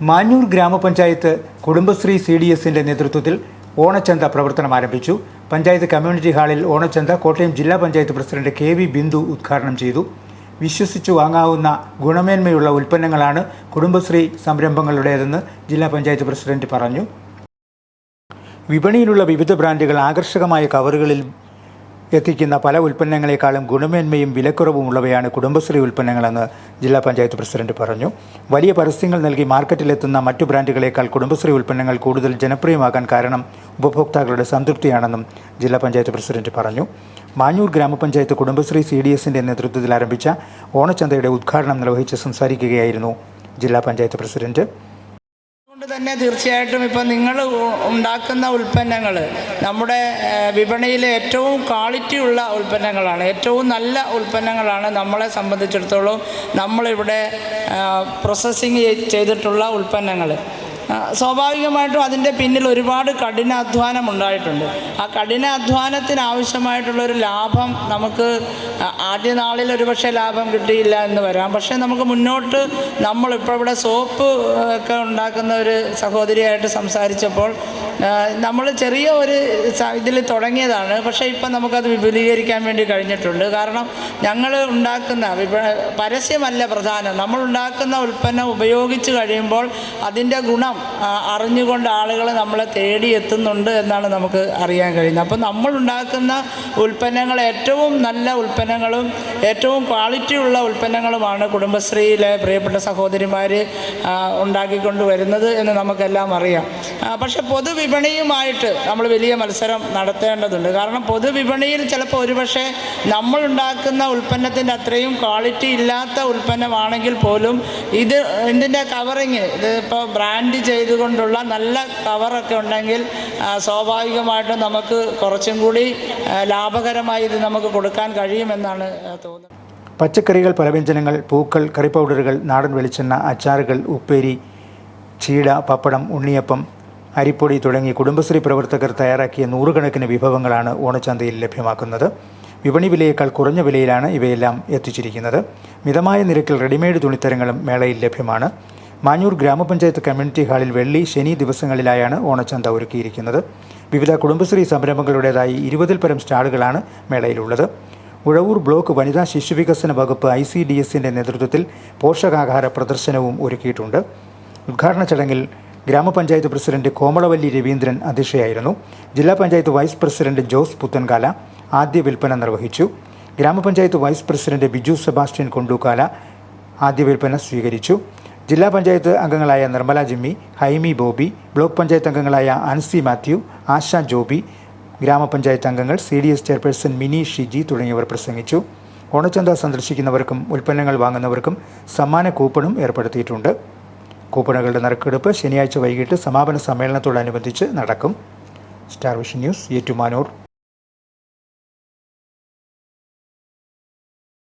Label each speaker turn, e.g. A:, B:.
A: മാഞ്ഞൂർ ഗ്രാമപഞ്ചായത്ത് Kudumbashree C D എസിന്റെ നേതൃത്വത്തിൽ ഓണച്ചന്ത പ്രവർത്തനം ആരംഭിച്ചു. പഞ്ചായത്ത് കമ്മ്യൂണിറ്റി ഹാളിൽ ഓണച്ചന്ത കോട്ടയം ജില്ലാ panchayat president K V Bindu ഉദ്ഘാടനം ചെയ്തു. വിശ്വസിച്ചു വാങ്ങാവുന്ന ഗുണമേന്മയുള്ള ഉൽപ്പന്നങ്ങളാണ് കുടുംബശ്രീ സംരംഭങ്ങളുടേതെന്ന് ജില്ലാ പഞ്ചായത്ത് പ്രസിഡന്റ് പറഞ്ഞു. വിപണിയിലുള്ള വിവിധ ബ്രാൻഡുകൾ ആകർഷകമായ കവറുകളിൽ എത്തിക്കുന്ന പല ഉൽപ്പന്നങ്ങളെക്കാളും ഗുണമേന്മയും വിലക്കുറവും ഉള്ളവയാണ് കുടുംബശ്രീ ഉൽപ്പന്നങ്ങളെന്ന് ജില്ലാ പഞ്ചായത്ത് പ്രസിഡന്റ് പറഞ്ഞു. വലിയ പരസ്യങ്ങൾ നൽകി മാർക്കറ്റിലെത്തുന്ന മറ്റു ബ്രാൻഡുകളേക്കാൾ കുടുംബശ്രീ ഉൽപ്പന്നങ്ങൾ കൂടുതൽ ജനപ്രിയമാകാൻ കാരണം ഉപഭോക്താക്കളുടെ സംതൃപ്തിയാണെന്നും ജില്ലാ പഞ്ചായത്ത് പ്രസിഡന്റ് പറഞ്ഞു. മാഞ്ഞൂർ ഗ്രാമപഞ്ചായത്ത് കുടുംബശ്രീ സി ഡി എസിന്റെ നേതൃത്വത്തിൽ ആരംഭിച്ച ഓണച്ചന്തയുടെ ഉദ്ഘാടനം നിർവഹിച്ച് സംസാരിക്കുകയായിരുന്നു ജില്ലാ പഞ്ചായത്ത് പ്രസിഡന്റ്.
B: തന്നെ തീർച്ചയായിട്ടും ഇപ്പം നിങ്ങൾ ഉണ്ടാക്കുന്ന ഉൽപ്പന്നങ്ങൾ നമ്മുടെ വിപണിയിലെ ഏറ്റവും ക്വാളിറ്റി ഉള്ള ഉൽപ്പന്നങ്ങളാണ്. ഏറ്റവും നല്ല ഉൽപ്പന്നങ്ങളാണ് നമ്മളെ സംബന്ധിച്ചിടത്തോളം നമ്മളിവിടെ പ്രോസസ്സിങ് ചെയ്തിട്ടുള്ള ഉൽപ്പന്നങ്ങൾ സ്വാഭാവികമായിട്ടും അതിന്റെ പിന്നിൽ ഒരുപാട് കഠിനാധ്വാനം ഉണ്ടായിട്ടുണ്ട്. ആ കഠിനാധ്വാനത്തിന് ആവശ്യമായിട്ടുള്ളൊരു ലാഭം നമുക്ക് ആദ്യ നാളിൽ ഒരുപക്ഷെ ലാഭം കിട്ടിയില്ല എന്ന് വരാം. പക്ഷേ നമുക്ക് മുന്നോട്ട് നമ്മളിപ്പോൾ ഇവിടെ സോപ്പ് ഒക്കെ ഉണ്ടാക്കുന്ന ഒരു സഹോദരിയായിട്ട് സംസാരിച്ചപ്പോൾ നമ്മൾ ചെറിയ ഒരു ഇതിൽ തുടങ്ങിയതാണ്. പക്ഷേ ഇപ്പം നമുക്കത് വിപുലീകരിക്കാൻ വേണ്ടി കഴിഞ്ഞിട്ടുണ്ട്. കാരണം ഞങ്ങൾ ഉണ്ടാക്കുന്ന പരസ്യമല്ല പ്രധാനം. നമ്മൾ ഉണ്ടാക്കുന്ന ഉൽപ്പന്നം ഉപയോഗിച്ച് കഴിയുമ്പോൾ അതിന്റെ ഗുണം അറിഞ്ഞുകൊണ്ട് ആളുകൾ നമ്മളെ തേടി എത്തുന്നുണ്ട് എന്നാണ് നമുക്ക് അറിയാൻ കഴിയുന്നത്. അപ്പം നമ്മൾ ഉണ്ടാക്കുന്ന ഉൽപ്പന്നങ്ങൾ ഏറ്റവും നല്ല ഉൽപ്പന്നങ്ങളും ഏറ്റവും ക്വാളിറ്റിയുള്ള ഉൽപ്പന്നങ്ങളുമാണ് കുടുംബശ്രീയിലെ പ്രിയപ്പെട്ട സഹോദരിമാർ ഉണ്ടാക്കിക്കൊണ്ട് വരുന്നത് എന്ന് നമുക്കെല്ലാം അറിയാം. പക്ഷെ പൊതുവിപണിയുമായിട്ട് നമ്മൾ വലിയ മത്സരം നടത്തേണ്ടതുണ്ട്. കാരണം പൊതുവിപണിയിൽ ചിലപ്പോൾ ഒരുപക്ഷെ നമ്മൾ ഉണ്ടാക്കുന്ന ഉൽപ്പന്നത്തിന്റെ അത്രയും ക്വാളിറ്റി ഇല്ലാത്ത ഉൽപ്പന്നമാണെങ്കിൽ പോലും ഇത് ഇതിന്റെ കവറിങ് ഇത് ബ്രാൻഡ് ചെയ്തുകൊണ്ടുള്ള നല്ല കവറൊക്കെ ഉണ്ടെങ്കിൽ സ്വാഭാവികമായിട്ടും നമുക്ക് കുറച്ചും കൂടി ലാഭകരമായി ഇത് നമുക്ക് കൊടുക്കാൻ കഴിയുമെന്നാണ് തോന്നുന്നത്.
A: പച്ചക്കറികൾ പലവ്യഞ്ജനങ്ങൾ പൂക്കൾ കറി പൗഡറുകൾ നാടൻ വെളിച്ചെണ്ണ അച്ചാറുകൾ ഉപ്പേരി ചീട പപ്പടം ഉണ്ണിയപ്പം അരിപ്പൊടി തുടങ്ങി കുടുംബശ്രീ പ്രവർത്തകർ തയ്യാറാക്കിയ നൂറുകണക്കിന് വിഭവങ്ങളാണ് ഓണച്ചന്തയിൽ ലഭ്യമാക്കുന്നത്. വിപണി വിലയേക്കാൾ കുറഞ്ഞ വിലയിലാണ് ഇവയെല്ലാം എത്തിച്ചിരിക്കുന്നത്. മിതമായ നിരക്കിൽ റെഡിമെയ്ഡ് തുണിത്തരങ്ങളും മേളയിൽ ലഭ്യമാണ്. മാഞ്ഞൂർ ഗ്രാമപഞ്ചായത്ത് കമ്മ്യൂണിറ്റി ഹാളിൽ വെള്ളി ശനി ദിവസങ്ങളിലായാണ് ഓണച്ചന്ത ഒരുക്കിയിരിക്കുന്നത്. വിവിധ കുടുംബശ്രീ സംരംഭങ്ങളുടേതായി ഇരുപതിൽ പരം സ്റ്റാളുകളാണ് മേളയിലുള്ളത്. ഉഴവൂർ ബ്ലോക്ക് വനിതാ ശിശുവികസന വകുപ്പ് ഐ സി ഡി എസിന്റെ നേതൃത്വത്തിൽ പോഷകാഹാര പ്രദർശനവും ഒരുക്കിയിട്ടുണ്ട്. ഉദ്ഘാടന ചടങ്ങിൽ ഗ്രാമപഞ്ചായത്ത് പ്രസിഡന്റ് കോമളവല്ലി രവീന്ദ്രൻ അധ്യക്ഷയായിരുന്നു. ജില്ലാ പഞ്ചായത്ത് വൈസ് പ്രസിഡന്റ് ജോസ് പുത്തൻകാല ആദ്യ വിൽപ്പന നിർവഹിച്ചു. ഗ്രാമപഞ്ചായത്ത് വൈസ് പ്രസിഡന്റ് ബിജു സെബാസ്റ്റ്യൻ കൊണ്ടൂക്കാല ആദ്യ വിൽപ്പന സ്വീകരിച്ചു. ജില്ലാ പഞ്ചായത്ത് അംഗങ്ങളായ നിർമ്മല ജിമ്മി ഹൈമി ബോബി ബ്ലോക്ക് പഞ്ചായത്ത് അംഗങ്ങളായ അൻസി മാത്യു ആശ ജോബി ഗ്രാമപഞ്ചായത്ത് അംഗങ്ങൾ C D S chairperson Mini Shiji തുടങ്ങിയവർ പ്രസംഗിച്ചു. ഓണച്ചന്ത സന്ദർശിക്കുന്നവർക്കും ഉൽപ്പന്നങ്ങൾ വാങ്ങുന്നവർക്കും സമ്മാന കൂപ്പണും ഏർപ്പെടുത്തിയിട്ടുണ്ട്. കൂപ്പണുകളുടെ നറുക്കെടുപ്പ് ശനിയാഴ്ച വൈകിട്ട് സമാപന സമ്മേളനത്തോടനുബന്ധിച്ച് നടക്കും. Star vision news Ettumanoor.